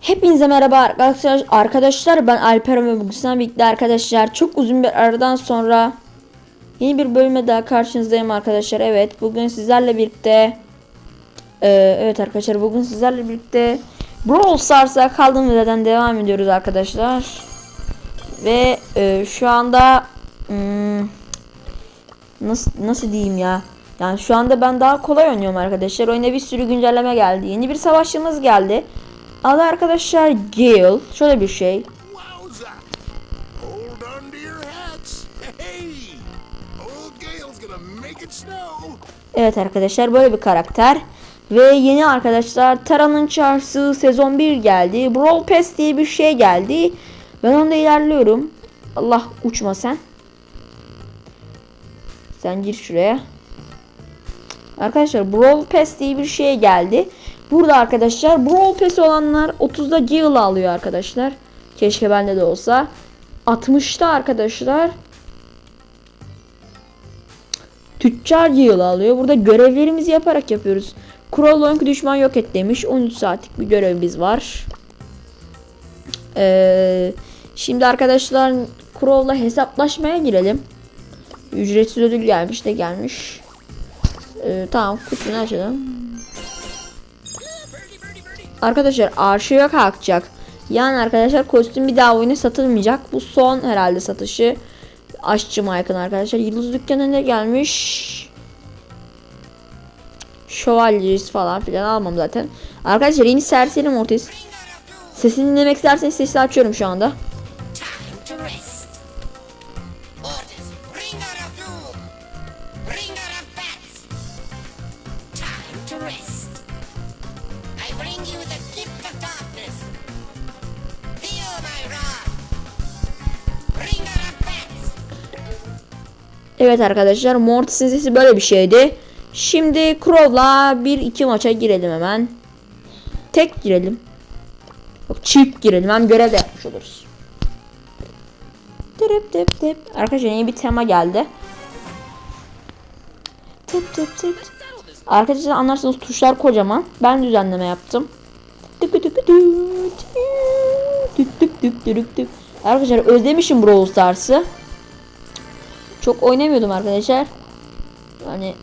Hepinize merhaba arkadaşlar. Arkadaşlar ben Alper ve bugün sizlerle birlikte arkadaşlar çok uzun bir aradan sonra yeni bir bölüme daha karşınızdayım arkadaşlar. Evet bugün sizlerle birlikte Ee, evet arkadaşlar bugün sizlerle birlikte Brawl Stars'a kaldığımız yerden devam ediyoruz arkadaşlar. Ve e, şu anda hmm, nasıl nasıl diyeyim ya? Yani şu anda ben daha kolay oynuyorum arkadaşlar. Oyuna bir sürü güncelleme geldi. Yeni bir savaşçımız geldi. Adı arkadaşlar Gale. Şöyle bir şey. Evet arkadaşlar böyle bir karakter. Ve yeni arkadaşlar Tara'nın Çarşı sezon 1 geldi. Brawl Pass diye bir şey geldi. Ben onda ilerliyorum. Allah uçma sen. Sen gir şuraya. Arkadaşlar Brawl Pass diye bir şey geldi. Burada arkadaşlar Brawl Pass olanlar 30'da Gale alıyor arkadaşlar. Keşke bende de olsa. 60'ta arkadaşlar Tüccar yıl alıyor. Burada görevlerimizi yaparak yapıyoruz. Krolong düşman yok et demiş. 13 saatlik bir görevimiz var. Ee, şimdi arkadaşlar Crow'la hesaplaşmaya girelim. Ücretsiz ödül gelmiş de gelmiş. Ee, tamam kutunu açalım. Arkadaşlar arşive kalkacak. Yani arkadaşlar kostüm bir daha oyuna satılmayacak. Bu son herhalde satışı. Aşçı Mike'ın arkadaşlar. Yıldız dükkanına gelmiş. Şövalyesi falan filan almam zaten. Arkadaşlar yeni serseri Mortis. Sesini dinlemek isterseniz sesi açıyorum şu anda. Evet arkadaşlar Mortis'in sesi böyle bir şeydi. Şimdi Crow'la bir iki maça girelim hemen. Tek girelim. Yok çift girelim. Hem görev de yapmış oluruz. Tırıp tıp tıp. Arkadaşlar yeni bir tema geldi. Tıp tıp tıp. Arkadaşlar anlarsanız tuşlar kocaman. Ben düzenleme yaptım. Arkadaşlar özlemişim Brawl Stars'ı. Çok oynamıyordum arkadaşlar. Hani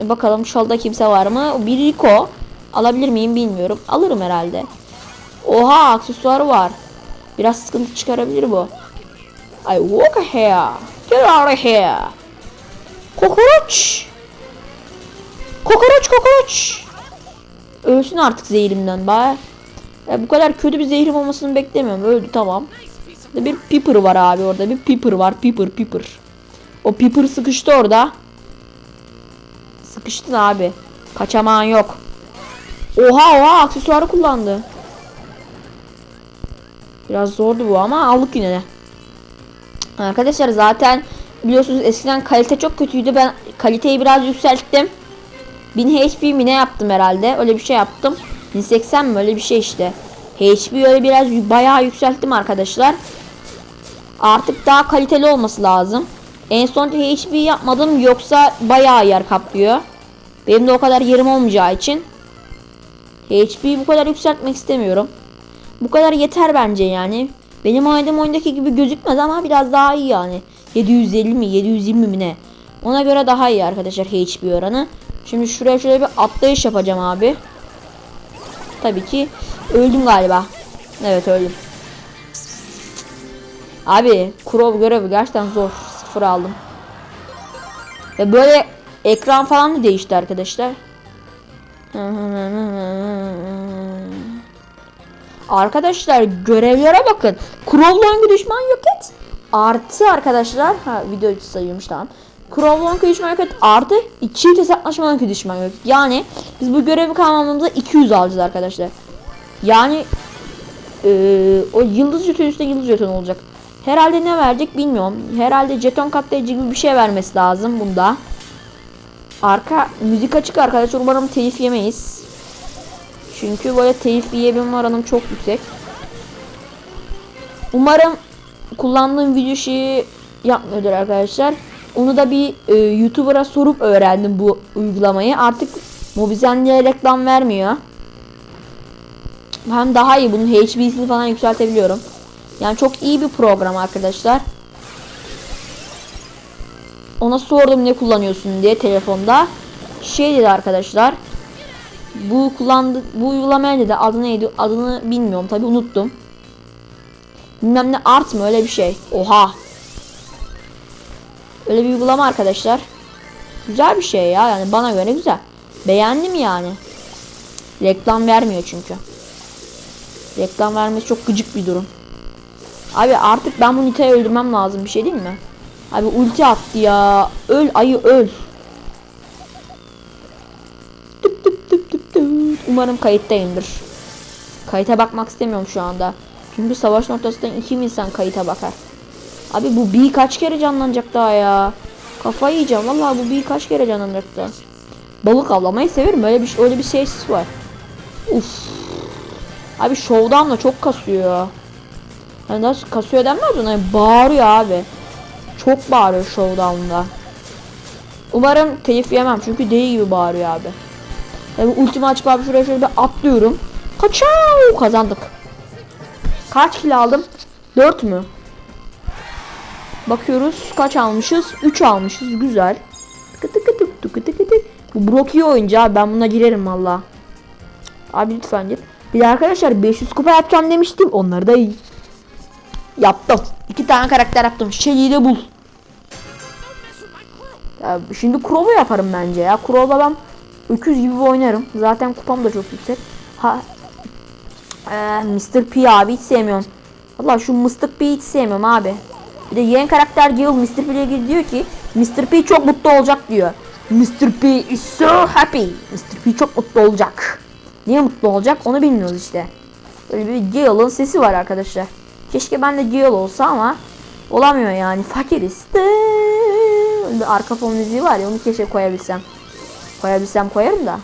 bakalım şalda kimse var mı? Bir Rico. Alabilir miyim bilmiyorum. Alırım herhalde. Oha aksesuarı var. Biraz sıkıntı çıkarabilir bu. Ay walk here. Get out of here. Kokoreç. Kokoreç kokoreç. Ölsün artık zehirimden bari. Ya bu kadar kötü bir zehrim olmasını beklemiyorum. Öldü tamam. Bir Piper var abi orada. Bir Piper var. Piper Piper. O Piper sıkıştı orada. Sıkıştın abi. Kaçamağın yok. Oha oha aksesuarı kullandı. Biraz zordu bu ama aldık yine de. Arkadaşlar zaten biliyorsunuz eskiden kalite çok kötüydü. Ben kaliteyi biraz yükselttim. 1000 HP mi ne yaptım herhalde. Öyle bir şey yaptım. 1080 mi öyle bir şey işte. HP öyle biraz bayağı yükselttim arkadaşlar. Artık daha kaliteli olması lazım. En son HP yapmadım yoksa bayağı yer kaplıyor. Benim de o kadar yerim olmayacağı için HP'yi bu kadar yükseltmek istemiyorum. Bu kadar yeter bence yani. Benim oynadığım oyundaki gibi gözükmez ama biraz daha iyi yani. 750 mi 720 mi ne? Ona göre daha iyi arkadaşlar HP oranı. Şimdi şuraya şöyle bir atlayış yapacağım abi. Tabii ki öldüm galiba. Evet öldüm. Abi Crow görevi gerçekten zor. Sıfır aldım. Ve böyle ekran falan da değişti arkadaşlar. Arkadaşlar görevlere bakın. Crowlong'u düşman yok et. Artı arkadaşlar. Ha video sayıyormuş tamam. Düşman yok et. Artı çift hesaplaşmalık düşman yok. Yani biz bu görevi kalmamamıza 200 alacağız arkadaşlar. Yani eee, o yıldız jeton üstüne yıldız jeton olacak. Herhalde ne verecek bilmiyorum. Herhalde jeton katlayıcı gibi bir şey vermesi lazım bunda. Arka müzik açık arkadaşlar. Umarım telif yemeyiz. Çünkü böyle telif yiyebilme oranım çok yüksek. Umarım kullandığım video şeyi yapmıyordur arkadaşlar. Onu da bir e, YouTuber'a sorup öğrendim bu uygulamayı. Artık Mobizen diye reklam vermiyor. hem daha iyi bunun HB'sini falan yükseltebiliyorum. Yani çok iyi bir program arkadaşlar. Ona sordum ne kullanıyorsun diye telefonda. Şey dedi arkadaşlar. Bu kullandı bu uygulamaya dedi adı neydi adını bilmiyorum tabi unuttum. Bilmem ne art mı öyle bir şey. Oha. Öyle bir uygulama arkadaşlar. Güzel bir şey ya yani bana göre güzel. Beğendim yani. Reklam vermiyor çünkü. Reklam vermesi çok gıcık bir durum. Abi artık ben bu Nita'yı öldürmem lazım bir şey değil mi? Abi ulti attı ya. Öl ayı öl. Tıp tıp tıp tıp tıp. Umarım kayıttayımdır. Kayıta bakmak istemiyorum şu anda. Çünkü savaşın ortasından iki insan kayıta bakar. Abi bu bir kaç kere canlanacak daha ya. Kafayı yiyeceğim. Vallahi bu bir kaç kere canlanacak daha. Balık avlamayı severim. Öyle bir öyle bir ses var. Uf. Abi showdown da çok kasıyor. Hani nasıl kasıyor denmez ona. Yani bağırıyor abi. Çok bağırıyor showdown'da. Umarım telif yemem çünkü deli gibi bağırıyor abi. Tabi ultimi açıp abi şuraya şöyle bir atlıyorum. Kaçav kazandık. Kaç kill aldım? 4 mü? Bakıyoruz kaç almışız? 3 almışız güzel. Tıkı tıkı tık tıkı tıkı tık. Bu Brock iyi oyuncu abi ben buna girerim valla. Abi lütfen gir. Bir de arkadaşlar 500 kupa yapacağım demiştim. Onları da iyi. Yaptım. İki tane karakter yaptım. Şeyi de bul. Ya şimdi Crow'u yaparım bence ya. Crow'da ben öküz gibi oynarım. Zaten kupam da çok yüksek. Ha ee, Mr. P abi hiç sevmiyorum. Valla şu Mr. P'yi hiç sevmiyorum abi. Bir de yeni karakter Gale Mr. P ile ilgili diyor ki Mr. P çok mutlu olacak diyor. Mr. P is so happy. Mr. P çok mutlu olacak. Niye mutlu olacak onu bilmiyoruz işte. Böyle bir Gale'ın sesi var arkadaşlar. Keşke ben de Gale olsa ama olamıyor yani fakiriz. Bir arka fon müziği var ya onu keşke koyabilsem. Koyabilsem koyarım da.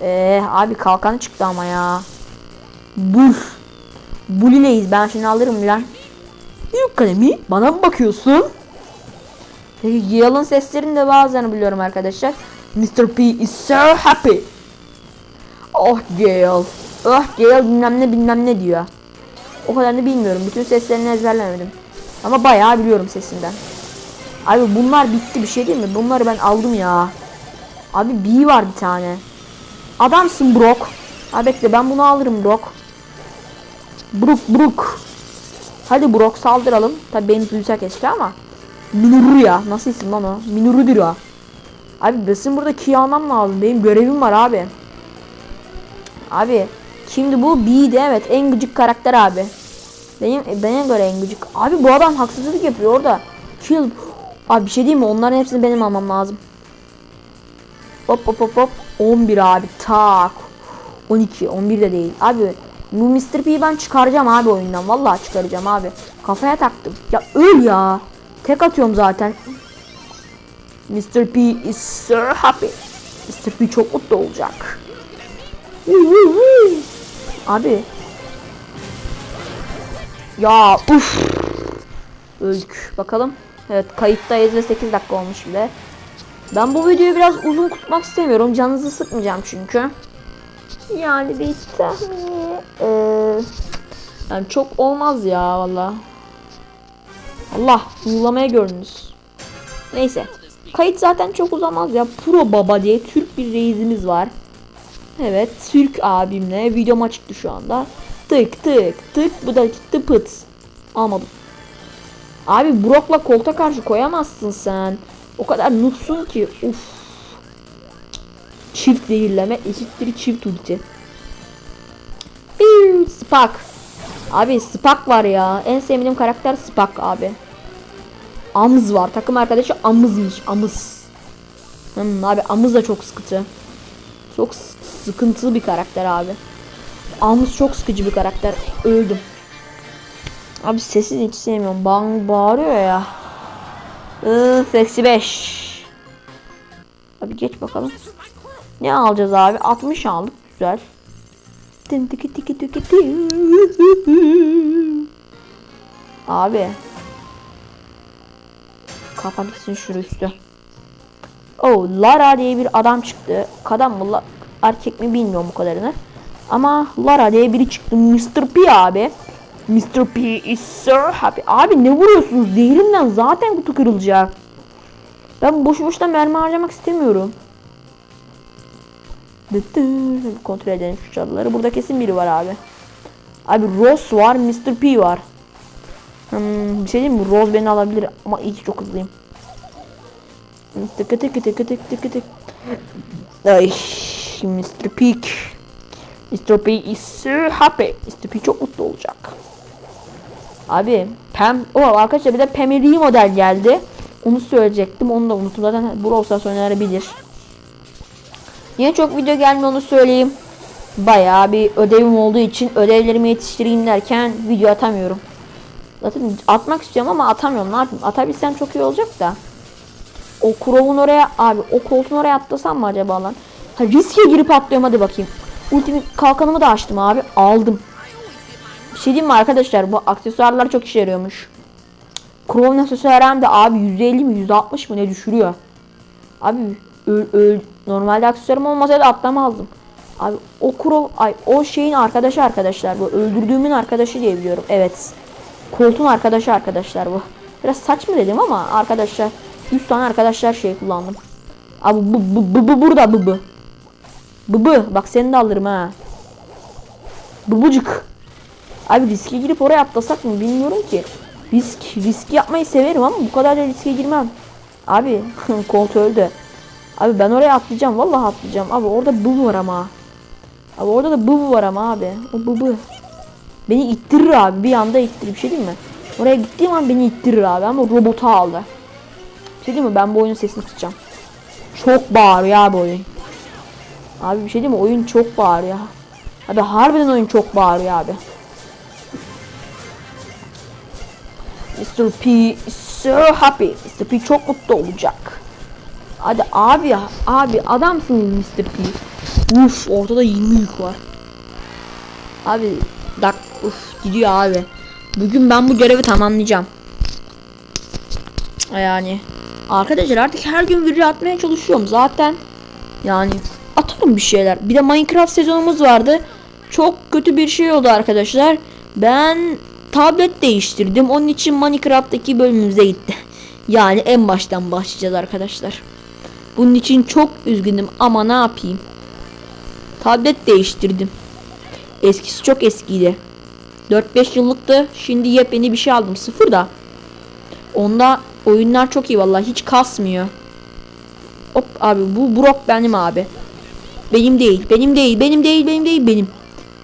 Eee abi kalkanı çıktı ama ya. Bul. Bulileyiz ben şimdi alırım lan. Büyük kalemi bana mı bakıyorsun? Peki Gale'ın seslerini de bazılarını biliyorum arkadaşlar. Mr. P is so happy. Oh Gale. Oh Gale bilmem ne bilmem ne diyor. O kadarını bilmiyorum. Bütün seslerini ezberlemedim. Ama bayağı biliyorum sesinden. Abi bunlar bitti bir şey değil mi? Bunları ben aldım ya. Abi B var bir tane. Adamsın Brock. Abi bekle ben bunu alırım Brock. Brook Brook. Hadi Brock saldıralım. Tabi beni duysa keşke ama. Minoru ya. Nasıl isim lan o? Minoru'dur o. Abi besin burada key almam lazım. Benim görevim var abi. Abi şimdi bu B'de evet en gıcık karakter abi. Benim bana göre en gıcık. Abi bu adam haksızlık yapıyor orada. Kill. Abi bir şey diyeyim mi? Onların hepsini benim almam lazım. Hop hop hop hop. 11 abi tak. 12 11 de değil. Abi bu Mr. P'yi ben çıkaracağım abi oyundan. Vallahi çıkaracağım abi. Kafaya taktım. Ya öl ya. Tek atıyorum zaten. Mr. P is so happy. Mr. P çok mutlu olacak. Abi. Ya uf. Öldük. Bakalım. Evet kayıttayız ve 8 dakika olmuş bile. Ben bu videoyu biraz uzun tutmak istemiyorum. Canınızı sıkmayacağım çünkü. Yani bir tahmini. Ee, yani çok olmaz ya valla. Allah uygulamaya gördünüz. Neyse. Kayıt zaten çok uzamaz ya. Pro Baba diye Türk bir reisimiz var. Evet Türk abimle videoma çıktı şu anda. Tık tık tık bu da çıktı pıt. Almadım. Abi Brock'la kolta karşı koyamazsın sen. O kadar noobsun ki. Uf. Çift zehirleme eşittir çift ulti. Biu, Spark. Abi Spark var ya. En sevdiğim karakter Spark abi. Amız var. Takım arkadaşı Amız'mış. Amız. Hmm, abi Amız da çok sıkıntı. Çok sıkıntılı bir karakter abi. Amız çok sıkıcı bir karakter. Öldüm. Abi sesini hiç sevmiyorum. Bang bağırıyor ya. Iıı, eksi 5. Abi geç bakalım. Ne alacağız abi? 60 aldık. Güzel. Abi. Kafa gitsin şu üstü. Oh Lara diye bir adam çıktı. Kadın mı erkek mi bilmiyorum bu kadarını. Ama Lara diye biri çıktı. Mr. P abi. Mr. P is so happy. Abi ne vuruyorsunuz? Zehrimden zaten kutu kırılacak. Ben boşu boşuna mermi harcamak istemiyorum. Kontrol edelim şu çalıları. Burada kesin biri var abi. Abi Rose var, Mr. P var. Hmm, bir şey diyeyim mi? Rose beni alabilir ama iyi ki çok hızlıyım. Tıkı tıkı tıkı tıkı tıkı tık. Ay, Mr. Peak. Mr. P is so happy. Mr. P çok mutlu olacak. Abi Pam, o arkadaşlar bir de Pam'e model geldi. Onu söyleyecektim. Onu da unuttum. Zaten Brawl Stars oynayanları Niye çok video gelmiyor onu söyleyeyim. Bayağı bir ödevim olduğu için ödevlerimi yetiştireyim derken video atamıyorum. Zaten atmak istiyorum ama atamıyorum. Ne yapayım? Atabilsem çok iyi olacak da. O kurovun oraya abi o koltuğun oraya atlasam mı acaba lan? Ha, riske girip atlıyorum hadi bakayım. Ultimi kalkanımı da açtım abi. Aldım. Bir şey diyeyim mi arkadaşlar? Bu aksesuarlar çok işe yarıyormuş. Krov'un aksesuarı hem de abi %50 mi %60 mı ne düşürüyor. Abi öl, öl, normalde aksesuarım olmasaydı atlamazdım. Abi o Krov, ay o şeyin arkadaşı arkadaşlar bu. Öldürdüğümün arkadaşı diye biliyorum. Evet. Koltuğun arkadaşı arkadaşlar bu. Biraz saçma dedim ama arkadaşlar 100 tane arkadaşlar şey kullandım. Abi bu bu bu, bu burada bu bu. Bu bu. Bak seni de alırım ha. Bubucuk. Abi riske girip oraya atlasak mı bilmiyorum ki. Risk risk yapmayı severim ama bu kadar da riske girmem. Abi öldü. Abi ben oraya atlayacağım. Vallahi atlayacağım. Abi orada bu var ama. Abi orada da bu var ama abi. O bu. Beni ittirir abi. Bir anda ittirir. Bir şey değil mi? Oraya gittiğim an beni ittirir abi ama robotu aldı. Bir şey değil mi? Ben bu oyunun sesini kısacağım. Çok bağırıyor abi oyun. Abi bir şey değil mi? Oyun çok bağırıyor. Abi harbiden oyun çok bağırıyor abi. Mr. P so happy. Mr. P çok mutlu olacak. Hadi abi abi adamsınız Mr. P. Uf ortada 20 yük var. Abi dak uf gidiyor abi. Bugün ben bu görevi tamamlayacağım. Yani arkadaşlar artık her gün video atmaya çalışıyorum zaten. Yani atarım bir şeyler. Bir de Minecraft sezonumuz vardı. Çok kötü bir şey oldu arkadaşlar. Ben tablet değiştirdim. Onun için Minecraft'taki bölümümüze gitti. Yani en baştan başlayacağız arkadaşlar. Bunun için çok üzgünüm ama ne yapayım? Tablet değiştirdim. Eskisi çok eskiydi. 4-5 yıllıktı. Şimdi yepyeni bir şey aldım. Sıfır da. Onda oyunlar çok iyi vallahi hiç kasmıyor. Hop abi bu Brock benim abi. Benim değil. Benim değil. Benim değil. Benim değil. Benim.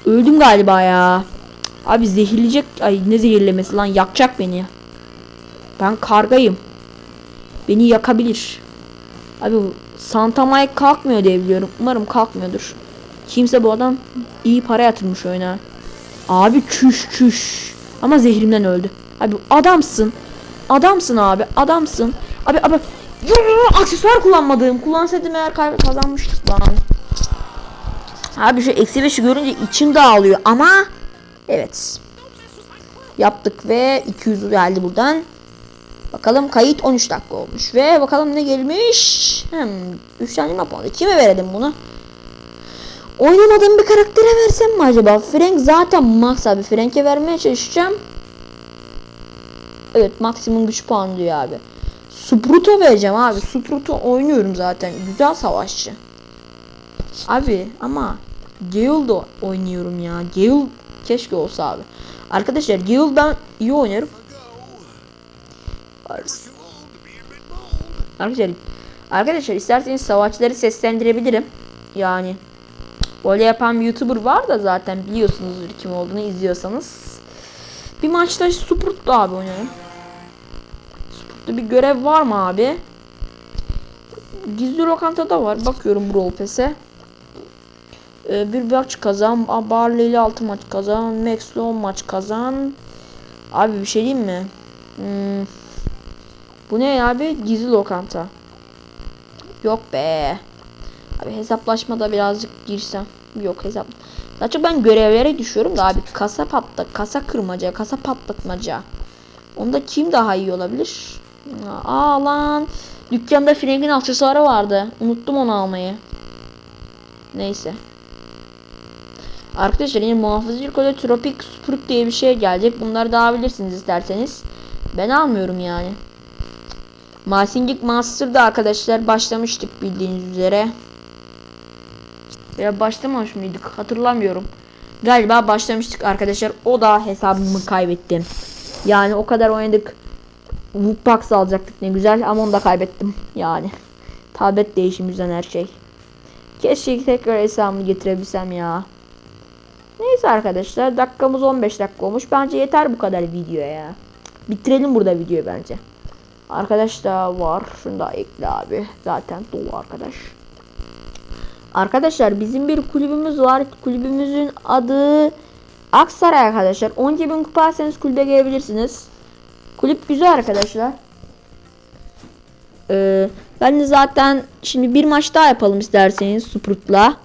Öldüm galiba ya. Abi zehirleyecek. Ay ne zehirlemesi lan yakacak beni. Ben kargayım. Beni yakabilir. Abi Santa Mike kalkmıyor diye biliyorum. Umarım kalkmıyordur. Kimse bu adam iyi para yatırmış oyuna. Abi çüş çüş. Ama zehrimden öldü. Abi adamsın. Adamsın abi. Adamsın. Abi abi. Yoo, aksesuar kullanmadım. Kullansaydım eğer kazanmıştık lan. Abi şu eksi beşi görünce içim dağılıyor ama evet. Yaptık ve 200 geldi buradan. Bakalım kayıt 13 dakika olmuş ve bakalım ne gelmiş. Hem güçlendirme puanı. Kime verelim bunu? Oynamadığım bir karaktere versem mi acaba? Frank zaten max abi. Frank'e vermeye çalışacağım. Evet maksimum güç puanı diyor abi. Spruto vereceğim abi. Spruto oynuyorum zaten. Güzel savaşçı. Abi ama Gale oynuyorum ya. Gale keşke olsa abi. Arkadaşlar Gale ben iyi oynarım. Bold. Arkadaşlar, arkadaşlar isterseniz savaşçıları seslendirebilirim. Yani böyle yapan bir YouTuber var da zaten biliyorsunuzdur kim olduğunu izliyorsanız. Bir maçta Suprut'la abi oynarım. Suprut'ta bir görev var mı abi? Gizli lokantada var. Bakıyorum Brawl Pass'e. Ee, bir maç kazan. Barley ile 6 maç kazan. Max'le 10 maç kazan. Abi bir şey diyeyim mi? Hmm. Bu ne abi? Gizli lokanta. Yok be. Abi hesaplaşmada birazcık girsem. Yok hesap. Daha ben görevlere düşüyorum da abi kasa patla, kasa kırmaca, kasa patlatmaca. Onda kim daha iyi olabilir? Aa lan. Dükkanda Frank'in aksesuarı vardı. Unuttum onu almayı. Neyse. Arkadaşlar yine muhafızcılık öyle tropik sprut diye bir şey gelecek. Bunları da alabilirsiniz isterseniz. Ben almıyorum yani. Masingik Master'da arkadaşlar başlamıştık bildiğiniz üzere. Ya başlamamış mıydık hatırlamıyorum. Galiba başlamıştık arkadaşlar. O da hesabımı kaybettim. Yani o kadar oynadık. Wookbox alacaktık ne güzel ama onu da kaybettim. Yani. Tablet değişim yüzden her şey. Keşke tekrar hesabımı getirebilsem ya. Neyse arkadaşlar dakikamız 15 dakika olmuş. Bence yeter bu kadar videoya ya. Bitirelim burada videoyu bence. Arkadaş da var. Şunu da ekle abi. Zaten dolu arkadaş. Arkadaşlar bizim bir kulübümüz var. Kulübümüzün adı Aksaray arkadaşlar. 12 bin kupa alsanız kulübe gelebilirsiniz. Kulüp güzel arkadaşlar. Ee, ben de zaten şimdi bir maç daha yapalım isterseniz Sprut'la.